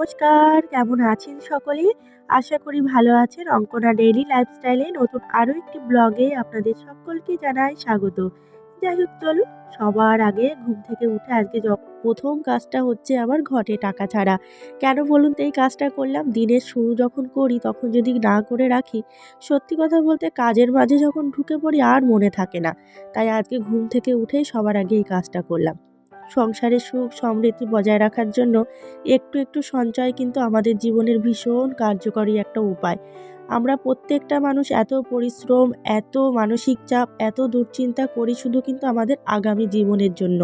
নমস্কার, কেমন আছেন সকলে? আশা করি ভালো আছেন। অঙ্কনা ডেইলি লাইফস্টাইলে নতুন আরও একটি ব্লগে আপনাদের সকলকে জানাই স্বাগত। যাই হোক, চলুন, সবার আগে ঘুম থেকে উঠে আজকে প্রথম কাজটা হচ্ছে আমার ঘটে টাকা ছাড়া। কেন বলুন তো এই কাজটা করলাম? দিনের শুরু যখন করি, তখন যদি না করে রাখি, সত্যি কথা বলতে কাজের মাঝে যখন ঢুকে পড়ি আর মনে থাকে না। তাই আজকে ঘুম থেকে উঠেই সবার আগে এই কাজটা করলাম। সংসারের সুখ সমৃদ্ধি বজায় রাখার জন্য একটু একটু সঞ্চয় কিন্তু আমাদের জীবনের ভীষণ কার্যকরী একটা উপায়। আমরা প্রত্যেকটা মানুষ এত পরিশ্রম, এত মানসিক চাপ, এত দুশ্চিন্তা করি শুধু কিন্তু আমাদের আগামী জীবনের জন্য।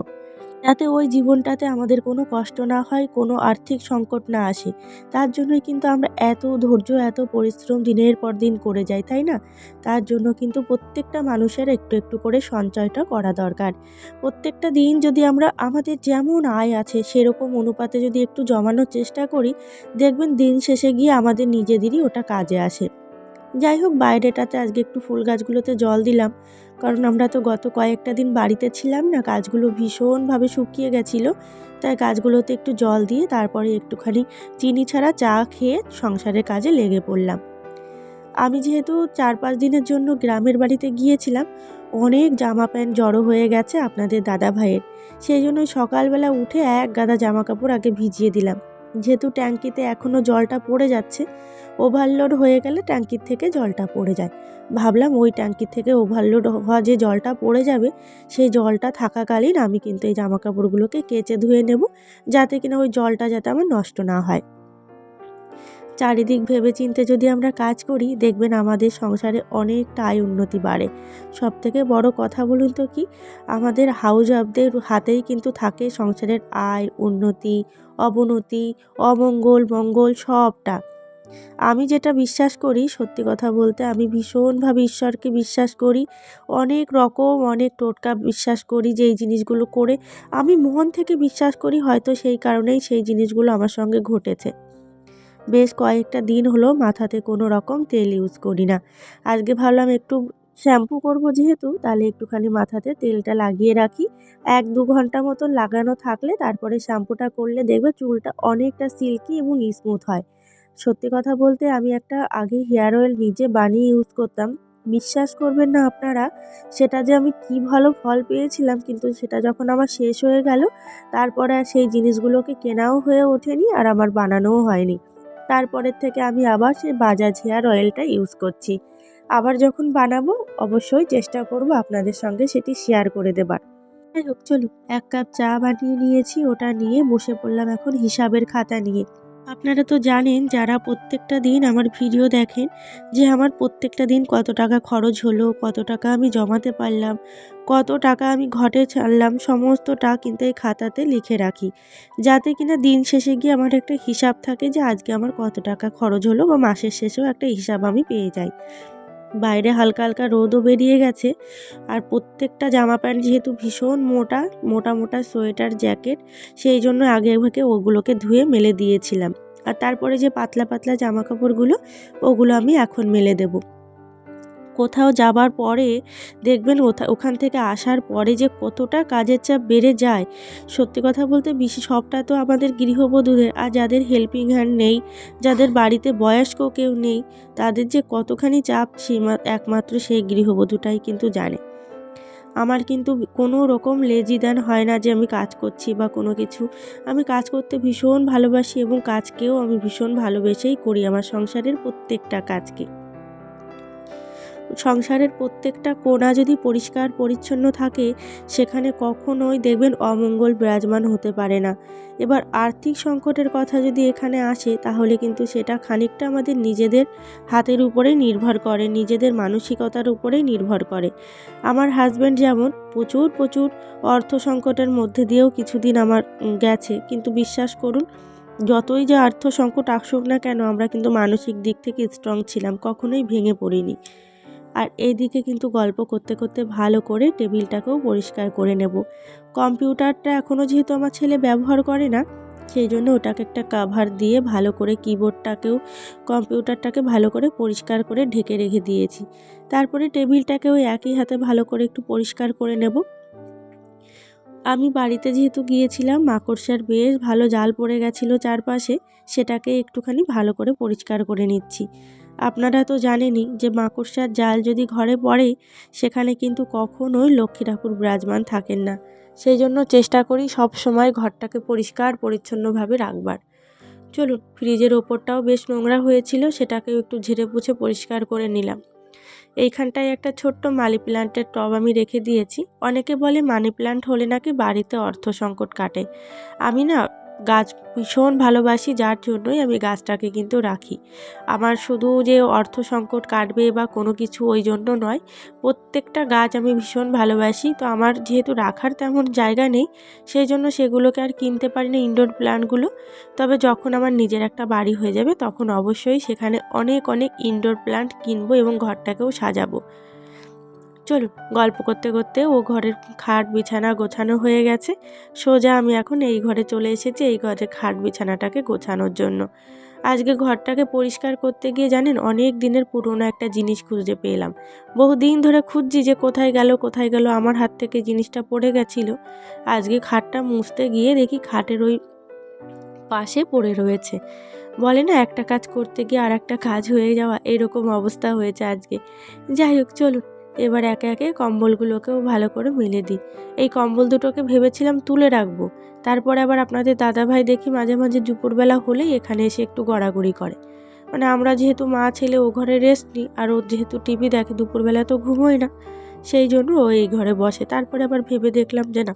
যাতে ওই জীবনটাতে আমাদের কোনো কষ্ট না হয়, কোনো আর্থিক সংকট না আসে। তার জন্যই কিন্তু আমরা এত ধৈর্য, এত পরিশ্রম দিনের পর দিন করে যাই, তাই না? তার জন্য কিন্তু প্রত্যেকটা মানুষের একটু একটু করে সঞ্চয়টা করা দরকার। প্রত্যেকটা দিন যদি আমরা আমাদের যেমন আয় আছে, সেরকম অনুপাতে যদি একটু জমানোর চেষ্টা করি, দেখবেন দিন শেষে গিয়ে আমাদের নিজেদেরই ওটা কাজে আসে। যাই হোক, বাইরেটাতে আজকে একটু ফুল গাছগুলোতে জল দিলাম। কারণ আমরা তো গত কয়েকটা দিন বাড়িতে ছিলাম না, গাছগুলো ভীষণভাবে শুকিয়ে গেছিল। তাই গাছগুলোতে একটু জল দিয়ে তারপরে একটুখানি চিনি ছাড়া চা খেয়ে সংসারের কাজে লেগে পড়লাম। আমি যেহেতু চার পাঁচ দিনের জন্য গ্রামের বাড়িতে গিয়েছিলাম, অনেক জামা প্যান্ট জড়ো হয়ে গেছে আপনাদের দাদা ভাইয়ের। সেই জন্য সকালবেলা উঠে এক গাদা জামা কাপড় আগে ভিজিয়ে দিলাম। যেহেতু ট্যাঙ্কিতে এখনও জলটা পড়ে যাচ্ছে ওভারলোড হয়ে গেলে ট্যাঙ্কির থেকে জলটা পড়ে যায়। ভাবলাম ওই ট্যাঙ্কির থেকে ওভারলোড হওয়া যে জলটা পড়ে যাবে, সেই জলটা থাকাকালীন আমি কিন্তু এই জামা কাপড়গুলোকে কেচে ধুয়ে নেব, যাতে কিনা ওই জলটা যাতে আমার নষ্ট না হয়। চারিদিক ভেবে চিনতে যদি আমরা কাজ করি, দেখবেন আমাদের সংসারে অনেকটা আয় উন্নতি বাড়ে। সব থেকে বড় কথা বলুন তো কি? আমাদের হাউস ওয়াইফদের হাতেই কিন্তু থাকে সংসারের আয়, উন্নতি অবনতি, অমঙ্গল, মঙ্গল সবটা। আমি যেটা বিশ্বাস করি, সত্যি কথা বলতে আমি ভীষণভাবে ঈশ্বরকে বিশ্বাস করি। অনেক রকম, অনেক টোটকা বিশ্বাস করি যে এই জিনিসগুলো করে। আমি মন থেকে বিশ্বাস করি হয়তো সেই কারণেই সেই জিনিসগুলো আমার সঙ্গে ঘটেছে। বেশ কয়েকটা দিন হলো মাথাতে কোনো রকম তেল ইউজ করি না। আজকে ভাবলাম একটু শ্যাম্পু করব যেহেতু, তাহলে একটুখানি মাথাতে তেলটা লাগিয়ে রাখি। এক দু ঘণ্টা মতন লাগানো থাকলে তারপরে শ্যাম্পুটা করলে দেখবে চুলটা অনেকটা সিল্কি এবং স্মুথ হয়। সত্যি কথা বলতে আমি একটা আগে হেয়ার অয়েল নিজে বানিয়ে ইউজ করতাম। বিশ্বাস করবেন না আপনারা, সেটা যে আমি কি ভালো ফল পেয়েছিলাম, কিন্তু সেটা যখন আমার শেষ হয়ে গেল, তারপরে আর সেই জিনিসগুলোকে কেনাও হয়ে ওঠেনি আর আমার বানানোও হয়নি। তারপরের থেকে আমি আবার সেই বাজাজ হেয়ার অয়েলটা ইউজ করছি। আবার যখন বানাবো, অবশ্যই চেষ্টা করব আপনাদের সঙ্গে সেটি শেয়ার করে দেবার। যাই হোক, চলুন, এক কাপ চা বানিয়ে নিয়েছি, ওটা নিয়ে বসে পড়লাম এখন হিসাবের খাতা নিয়ে। আপনারা তো জানেন, যারা প্রত্যেকটা দিন আমার ভিডিও দেখেন, যে আমার প্রত্যেকটা দিন কত টাকা খরচ হলো, কত টাকা আমি জমাতে পারলাম, কত টাকা আমি ঘটে ছাড়লাম, সমস্তটা কিন্তু এই খাতাতে লিখে রাখি। যাতে কিনা দিন শেষে গিয়ে আমার একটা হিসাব থাকে যে আজকে আমার কত টাকা খরচ হলো বা মাসের শেষেও একটা হিসাব আমি পেয়ে যাই। বাইরে হালকা হালকা রোদও বেরিয়ে গেছে। আর প্রত্যেকটা জামা প্যান্ট যেহেতু ভীষণ মোটা মোটা মোটা সোয়েটার, জ্যাকেট, সেই জন্য আগে ভাগে ওগুলোকে ধুয়ে মেলে দিয়েছিলাম। আর তারপরে যে পাতলা পাতলা জামা কাপড়গুলো ওগুলো আমি এখন মেলে দেবো। কোথাও যাবার পরে দেখবেন ওখান থেকে আসার পরে যে কতটা কাজের চাপ বেড়ে যায়। সত্যি কথা বলতে বেশি সবটা তো আমাদের গৃহবধূদের, আর যাদের হেল্পিং হ্যান্ড নেই, যাদের বাড়িতে বয়স্ক কেউ নেই, তাদের যে কতখানি চাপ সীমা একমাত্র সেই গৃহবধূটাই কিন্তু জানে। আমার কিন্তু কোনো রকম লেজি দেন হয় না যে আমি কাজ করছি বা কোনো কিছু। আমি কাজ করতে ভীষণ ভালোবাসি এবং কাজকেও আমি ভীষণ ভালোবেসেই করি আমার সংসারের প্রত্যেকটা কাজকে। সংসারের প্রত্যেকটা কোণা যদি পরিষ্কার পরিচ্ছন্ন থাকে, সেখানে কখনোই দেখবেন অমঙ্গল বিরাজমান হতে পারে না। এবার আর্থিক সংকটের কথা যদি এখানে আসে, তাহলে কিন্তু সেটা খানিকটা আমাদের নিজেদের হাতের উপরেই নির্ভর করে, নিজেদের মানসিকতার উপরেই নির্ভর করে। আমার হাজব্যান্ড যেমন, প্রচুর প্রচুর অর্থ সংকটের মধ্যে দিয়েও কিছুদিন আমার গেছে। কিন্তু বিশ্বাস করুন, যতই যে আর্থ সংকট আসুক না কেন, আমরা কিন্তু মানসিক দিক থেকে স্ট্রং ছিলাম, কখনোই ভেঙে পড়িনি। আর এইদিকে কিন্তু গল্প করতে করতে ভালো করে টেবিলটাকেও পরিষ্কার করে নেব। কম্পিউটারটা এখনও যেহেতু আমার ছেলে ব্যবহার করে না, সেই জন্য ওটাকে একটা কাভার দিয়ে ভালো করে কিবোর্ডটাকেও কম্পিউটারটাকে ভালো করে পরিষ্কার করে ঢেকে রেখে দিয়েছি। তারপরে টেবিলটাকেও একই হাতে ভালো করে একটু পরিষ্কার করে নেব। আমি বাড়িতে যেহেতু গিয়েছিলাম, মাকড়সার বেশ ভালো জাল পড়ে গেছিল চারপাশে, সেটাকে একটুখানি ভালো করে পরিষ্কার করে নিচ্ছি। আপনারা তো জানেনই যে মাকড়সার জাল যদি ঘরে পড়ে, সেখানে কিন্তু কখনোই লক্ষ্মী ঠাকুর বিরাজমান থাকেন না। সেই জন্য চেষ্টা করি সব সময় ঘরটাকে পরিষ্কার, পরিচ্ছন্নভাবে রাখবার। চলুন, ফ্রিজের ওপরটাও বেশ নোংরা হয়েছিল, সেটাকেও একটু ঝেড়ে পুছে পরিষ্কার করে নিলাম। এইখানটায় একটা ছোট্ট মানি প্ল্যান্টের টব আমি রেখে দিয়েছি। অনেকে বলে মানি প্ল্যান্ট হলে নাকি বাড়িতে অর্থ সংকট কাটে। আমি না গাছ ভীষণ ভালোবাসি, যার জন্যই আমি গাছটাকে কিন্তু রাখি। আমার শুধু যে অর্থ সংকট কাটবে বা কোনো কিছু ওই জন্য নয়, প্রত্যেকটা গাছ আমি ভীষণ ভালোবাসি। তো আমার যেহেতু রাখার তেমন জায়গা নেই সেই জন্য সেগুলোকে আর কিনতে পারি না ইনডোর প্ল্যান্টগুলো তবে যখন আমার নিজের একটা বাড়ি হয়ে যাবে, তখন অবশ্যই সেখানে অনেক অনেক ইনডোর প্ল্যান্ট কিনবো এবং ঘরটাকেও সাজাবো। চলুন গল্প করতে করতে ও ঘরের খাট বিছানা গোছানো হয়ে গেছে। সোজা আমি এখন এই ঘরে চলে এসেছি এই ঘরের খাট বিছানাটাকে গোছানোর জন্য। আজকে ঘরটাকে পরিষ্কার করতে গিয়ে জানেন অনেক দিনের পুরনো একটা জিনিস খুঁজে পেলাম। বহু দিন ধরে খুঁজছি যে কোথায় গেল কোথায় গেল, আমার হাত থেকে জিনিসটা পড়ে গেছিল। আজকে খাটটা মুছতে গিয়ে দেখি খাটের ওই পাশে পড়ে রয়েছে। বলে না, একটা কাজ করতে গিয়ে আর একটা কাজ হয়ে যাওয়া, এরকম অবস্থা হয়েছে আজকে। যাই হোক, চলুন। এবার একে একে কম্বলগুলোকেও ভালো করে মেলে দিই। এই কম্বল দুটোকে ভেবেছিলাম তুলে রাখব। তারপরে আবার আপনাদের দাদাভাই দেখি মাঝে মাঝে দুপুরবেলা হলেই এখানে এসে একটু গড়াগড়ি করে। মানে আমরা যেহেতু মা ছেলে ও ঘরে রেস্ট নিই, আর ও যেহেতু টিভি দেখে দুপুরবেলা তো ঘুমোয় না, সেই জন্য ও এই ঘরে বসে। তারপরে আবার ভেবে দেখলাম যে না,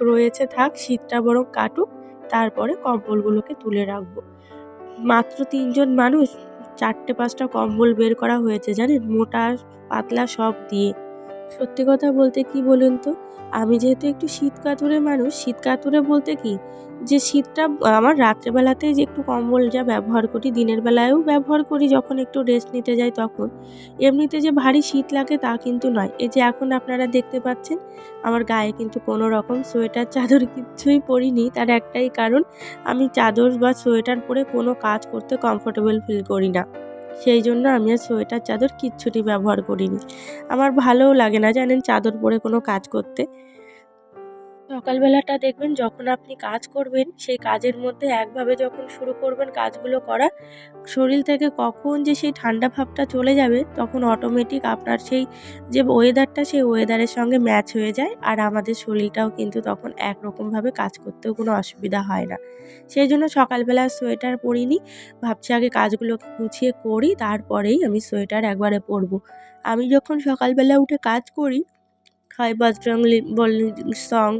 রয়েছে থাক, শীতটা বরং কাটুক, তারপরে কম্বলগুলোকে তুলে রাখব। মাত্র তিনজন মানুষ চারটে পাঁচটা কম্বল বের করা হয়েছে, জানেন? মোটা, পাতলা সব দিয়ে। সত্যি কথা বলতে কি বলুন তো? আমি যেহেতু একটু শীত কাতুরে মানুষ শীত কাতুরে বলতে কি যে শীতটা, আমার রাত্রেবেলাতে যে একটু কম্বল যা ব্যবহার করি, দিনের বেলায়ও ব্যবহার করি যখন একটু রেস্ট নিতে যাই তখন। এমনিতে যে ভারী শীত লাগে তা কিন্তু নয়। এই যে এখন আপনারা দেখতে পাচ্ছেন, আমার গায়ে কিন্তু কোনো রকম সোয়েটার, চাদর কিচ্ছুই পরিনি। তার একটাই কারণ, আমি চাদর বা সোয়েটার পরে কোনো কাজ করতে কমফোর্টেবল ফিল করি না। সেই জন্য আমি আর সোয়েটার, চাদর কিচ্ছুটি ব্যবহার করিনি। আমার ভালোও লাগে না জানেন চাদর পরে কোনো কাজ করতে। সকালবেলাটা দেখবেন যখন আপনি কাজ করবেন, সেই কাজের মধ্যে একভাবে যখন শুরু করবেন কাজগুলো করা শরীর থেকে কখন যে সেই ঠান্ডা ভাবটা চলে যাবে, তখন অটোমেটিক আপনার সেই যে ওয়েদারটা সেই ওয়েদারের সঙ্গে ম্যাচ হয়ে যায়। আর আমাদের শরীরটাও কিন্তু তখন একরকমভাবে কাজ করতেও কোনো অসুবিধা হয় না। সেই জন্য সকালবেলা সোয়েটার পরিনি, ভাবছি আগে কাজগুলোকে গুছিয়ে করি, তারপরেই আমি সোয়েটার একবারে পরবো। আমি যখন সকালবেলা উঠে কাজ করি বজরংলি বল সং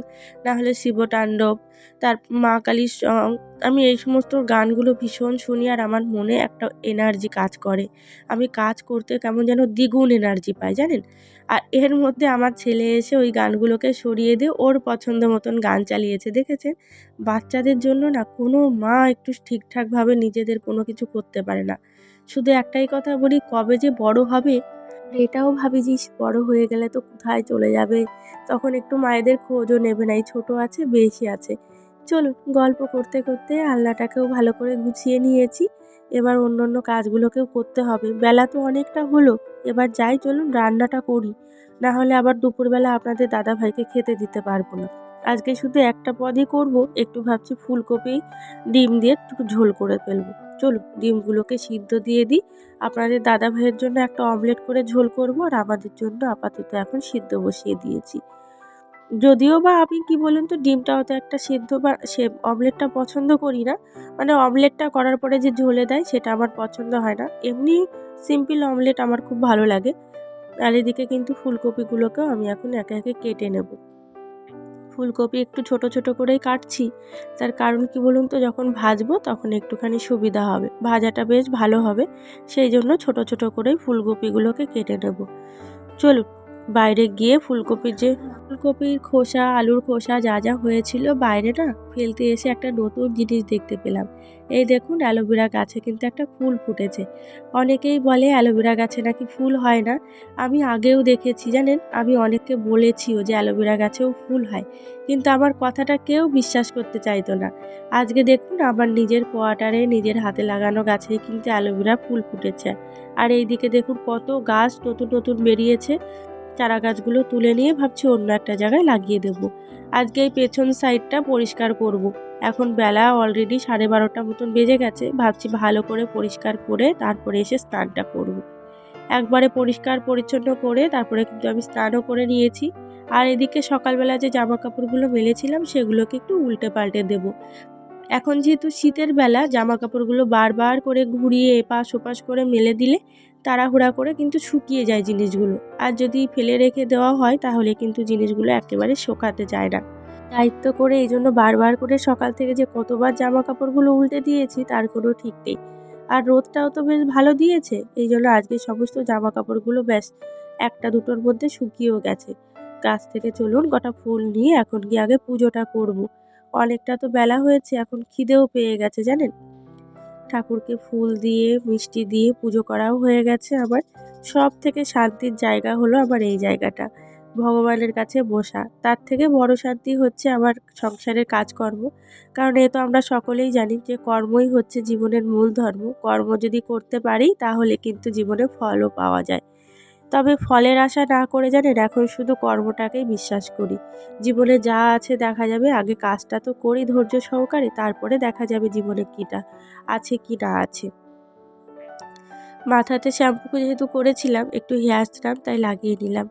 না হলে শিবতাণ্ডব তার মা কালীর সং আমি এই সমস্ত গানগুলো ভীষণ শুনি আর আমার মনে একটা এনার্জি কাজ করে। আমি কাজ করতে কেমন যেন দ্বিগুণ এনার্জি পাই, জানেন? আর এর মধ্যে আমার ছেলে এসে ওই গানগুলোকে সরিয়ে দিয়ে ওর পছন্দ মতন গান চালিয়েছে, দেখেছেন? বাচ্চাদের জন্য না কোনো মা একটু ঠিকঠাকভাবে নিজেদের কোনো কিছু করতে পারে না। শুধু একটাই কথা বলি, কবে যে বড় হবে এটাও ভাবি যে বড় হয়ে গেলে তো কোথায় চলে যাবে? তখন একটু মায়েদের খোঁজও নেবে না, এই ছোটো আছে, বেশি আছে। চলুন গল্প করতে করতে আলনাটাকেও ভালো করে গুছিয়ে নিয়েছি। এবার অন্য অন্য কাজগুলোকেও করতে হবে। বেলা তো অনেকটা হলো, এবার যাই চলুন রান্নাটা করি। না হলে আবার দুপুরবেলা আপনাদের দাদা ভাইকে খেতে দিতে পারব না। আজকে শুধু একটা পদই করব, একটু ভাবছি ফুলকপি, ডিম দিয়ে একটু ঝোল করে ফেলব। চলুন ডিমগুলোকে সিদ্ধ দিয়ে দিই। আপনাদের দাদা ভাইয়ের জন্য একটা অমলেট করে ঝোল করব আর আমাদের জন্য আপাতত এখন সিদ্ধ বসিয়ে দিয়েছি। যদিও বা আমি কি বলুন তো ডিমটা অত একটা সিদ্ধ বা সে অমলেটটা পছন্দ করি না। মানে অমলেটটা করার পরে যে ঝোলে দেয় সেটা আমার পছন্দ হয় না। এমনি সিম্পল অমলেট আমার খুব ভালো লাগে। আর এদিকে কিন্তু ফুলকপিগুলোকেও আমি এখন একে একে কেটে নেব। ফুলকপি একটু ছোট ছোট করেই কাটছি। তার কারণ কি বলুন তো, যখন ভাজবো তখন একটুখানি সুবিধা হবে। ভাজাটা বেশ ভালো হবে। সেই জন্য ছোট ছোট করেই ফুলকপিগুলোকে কেটে নেব। চলুন বাইরে গিয়ে ফুলকপির যে ফুলকপির খোসা, আলুর খোসা যা যা হয়েছিল বাইরে না ফেলতে এসে একটা নতুন জিনিস দেখতে পেলাম। এই দেখুন অ্যালোভেরা গাছে কিন্তু একটা ফুল ফুটেছে। অনেকেই বলে অ্যালোভেরা গাছে নাকি ফুল হয় না। আমি আগেও দেখেছি, জানেন? আমি অনেককে বলেছিও যে অ্যালোভেরা গাছেও ফুল হয়। কিন্তু আমার কথাটা কেউ বিশ্বাস করতে চাইতো না। আজকে দেখুন আমার নিজের কোয়ার্টারে নিজের হাতে লাগানো গাছে কিন্তু অ্যালোভেরা ফুল ফুটেছে। আর এই দিকে দেখুন কত গাছ নতুন নতুন বেরিয়েছে। চারা গাছগুলো তুলে নিয়ে ভাবছি অন্য একটা জায়গায় লাগিয়ে দেবো আজকে এই পেছন সাইডটা পরিষ্কার করব। এখন বেলা অলরেডি সাড়ে বারোটা মতন বেজে গেছে ভাবছি ভালো করে পরিষ্কার করে তারপরে এসে স্নানটা করব। একবারে পরিষ্কার পরিচ্ছন্ন করে তারপরে কিন্তু আমি স্নানও করে নিয়েছি আর এদিকে সকালবেলা যে জামা কাপড়গুলো মেলেছিলাম সেগুলোকে একটু উল্টে পাল্টে দেব এখন যেহেতু শীতের বেলা জামা কাপড়গুলো বারবার করে ঘুরিয়ে এপাশ ওপাশ করে মেলে দিলে তাড়াহুড়া করে কিন্তু শুকিয়ে যায় জিনিসগুলো। আর যদি ফেলে রেখে দেওয়া হয়, তাহলে কিন্তু জিনিসগুলো একেবারে শোকাতে যায় না। দায়িত্ব করে এই জন্য বারবার করে সকাল থেকে যে কতবার জামা কাপড়গুলো উল্টে দিয়েছি, তার কোনো ঠিক নেই। আর রোদটাও তো বেশ ভালো দিয়েছে, এই জন্য আজকে সমস্ত জামা কাপড়গুলো ব্যাস একটা দুটোর মধ্যে শুকিয়েও গেছে। গাছ থেকে চলুন গোটা ফুল নিয়ে এখন গিয়ে আগে পুজোটা করব। অনেকটা তো বেলা হয়েছে, এখন খিদেও পেয়ে গেছে, জানেন? ঠাকুরকে ফুল দিয়ে, মিষ্টি দিয়ে পুজো করাও হয়ে গেছে আমার সব থেকে শান্তির জায়গা হলো আমার এই জায়গাটা, ভগবানের কাছে বসা। তার থেকে বড় শান্তি হচ্ছে আমার সংসারের কাজকর্ম। কারণ এ তো আমরা সকলেই জানি যে কর্মই হচ্ছে জীবনের মূল ধর্ম। কর্ম যদি করতে পারি তাহলে কিন্তু জীবনে ফলও পাওয়া যায়। তবে ফলের আশা না করে জানেন এখন শুধু কর্মটাকেই বিশ্বাস করি। জীবনে যা আছে দেখা যাবে, আগে কাজটা তো করি ধৈর্য সহকারে, তারপরে দেখা যাবে জীবনে কীটা আছে কি না আছে। মাথাতে শ্যাম্পু যেহেতু করেছিলাম, একটু হেয়ার স্ক্রাব তাই লাগিয়ে নিলাম।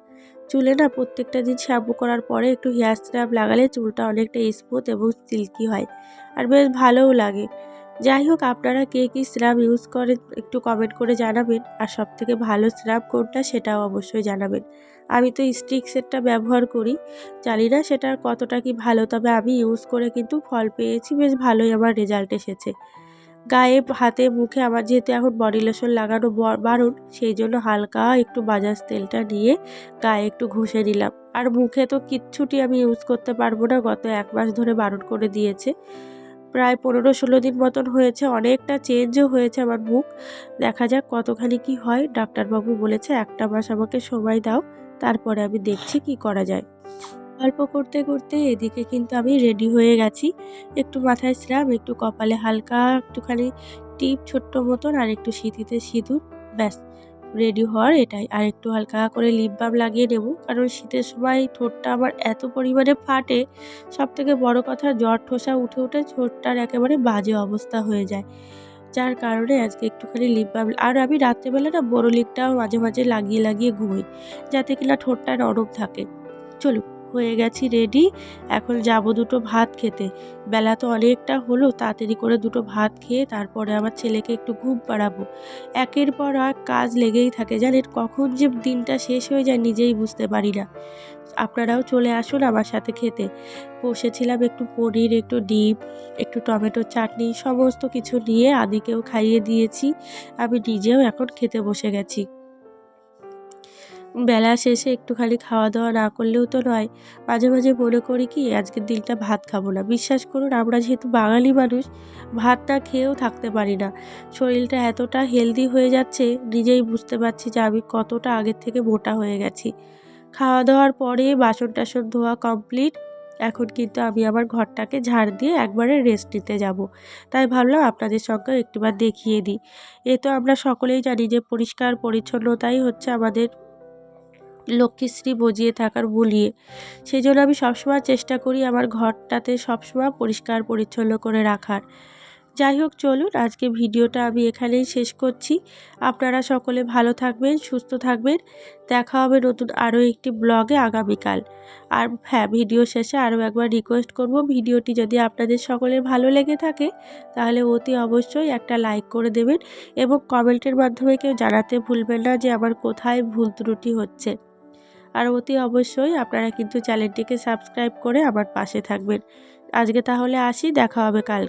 চুলে না প্রত্যেকটা দিন শ্যাম্পু করার পরে একটু হেয়ার স্ক্রাব লাগালে চুলটা অনেকটা স্মুথ এবং সিল্কি হয়। আর বেশ ভালোও লাগে। যাই হোক, আপনারা কে কী স্রাব ইউজ করেন একটু কমেন্ট করে জানাবেন। আর সব থেকে ভালো স্রাব কোনটা সেটাও অবশ্যই জানাবেন। আমি তো স্টিক সেটটা ব্যবহার করি। জানি না সেটার কতটা কি ভালো, তবে আমি ইউজ করে কিন্তু ফল পেয়েছি, বেশ ভালোই আমার রেজাল্ট এসেছে। গায়ে, হাতে, মুখে আমার যেহেতু এখন বডি লোশন লাগানো বারণ, সেই জন্য হালকা একটু বাজাজ তেলটা নিয়ে গায়ে একটু ঘষে নিলাম। আর মুখে তো কিচ্ছুটি আমি ইউজ করতে পারব না, গত এক মাস ধরে বারণ করে দিয়েছে। প্রায় পনেরো ষোলো দিন মতন হয়েছে, অনেকটা চেঞ্জও হয়েছে আমার মুখ। দেখা যাক কতখানি কি হয়। ডাক্তারবাবু বলেছে, একটা মাস আমাকে সময় দাও, তারপরে আমি দেখছি কি করা যায়। গল্প করতে করতে এদিকে কিন্তু আমি রেডি হয়ে গেছি। একটু মাথায় স্রাব একটু কপালে হালকা, একটুখানি টিপ ছোট্ট মতন, আর একটু সিঁথিতে সিঁদুর, ব্যাস। রেডি হওয়ার এটাই। আর একটু হালকা করে লিপ বাম লাগিয়ে নেব, কারণ শীতের সময় ঠোঁটটা আমার এত পরিমাণে ফাটে সব থেকে বড়ো কথা জ্বর ঠোসা উঠে উঠে ঠোঁটটার একেবারে বাজে অবস্থা হয়ে যায়। যার কারণে আজকে একটুখানি লিপ বাম আর আমি রাত্রেবেলা না বড়ো লিপটাও মাঝে মাঝে লাগিয়ে লাগিয়ে ঘুমোই, যাতে কিনা ঠোঁটটা নরম থাকে। চলুন। হয়ে গেছি রেডি এখন যাব দুটো ভাত খেতে। বেলা তো অনেকটা হলো, তাড়াতাড়ি করে দুটো ভাত খেয়ে তারপরে আমার ছেলেকে একটু ঘুম পাড়াবো। একের পর এক কাজ লেগেই থাকে, জানেন? কখন যে দিনটা শেষ হয়ে যায় নিজেই বুঝতে পারি না। আপনারাও চলে আসুন আমার সাথে খেতে। বসেছিলাম একটু পনির, একটু ডিম, একটু টমেটোর চাটনি, সমস্ত কিছু নিয়ে আদিকেও খাইয়ে দিয়েছি। আমি নিজেও এখন খেতে বসে গেছি। বেলা শেষে একটুখানি খাওয়া দাওয়া না করলেও তো নয়। মাঝে মাঝে মনে করি কি, আজকের দিনটা ভাত খাব না। বিশ্বাস করুন, আমরা যেহেতু বাঙালি মানুষ, ভাত না খেয়েও থাকতে পারি না। শরীরটা এতটা হেলদি হয়ে যাচ্ছে, নিজেই বুঝতে পারছি যে আমি কতটা আগের থেকে মোটা হয়ে গেছি। খাওয়া দাওয়ার পরে বাসন টাসন ধোয়া কমপ্লিট এখন কিন্তু আমি আমার ঘরটাকে ঝাড় দিয়ে একবারে রেস্ট নিতে যাব। তাই ভাবলাম আপনাদের সঙ্গে একটুবার দেখিয়ে দিই। এ তো আমরা সকলেই জানি যে পরিষ্কার পরিচ্ছন্নতাই হচ্ছে আমাদের লক্ষ্মীশ্রী বজিয়ে থাকার বলিয়ে সেই জন্য আমি সবসময় চেষ্টা করি আমার ঘরটাতে সবসময় পরিষ্কার পরিচ্ছন্ন করে রাখার। যাই হোক, চলুন আজকে ভিডিওটা আমি এখানেই শেষ করছি। আপনারা সকলে ভালো থাকবেন, সুস্থ থাকবেন। দেখা হবে নতুন আরও একটি ব্লগে আগামীকাল। আর হ্যাঁ ভিডিও শেষে আরও একবার রিকোয়েস্ট করব। ভিডিওটি যদি আপনাদের সকলের ভালো লেগে থাকে, তাহলে অতি অবশ্যই একটা লাইক করে দেবেন এবং কমেন্টের মাধ্যমে কেউ জানাতে ভুলবেন না যে আমার কোথায় ভুল ত্রুটি হচ্ছে। আর অতি অবশ্যই আপনারা কিন্তু চ্যানেলটিকে সাবস্ক্রাইব করে আমার পাশে থাকবেন। আজকে তাহলে আসি, দেখা হবে কাল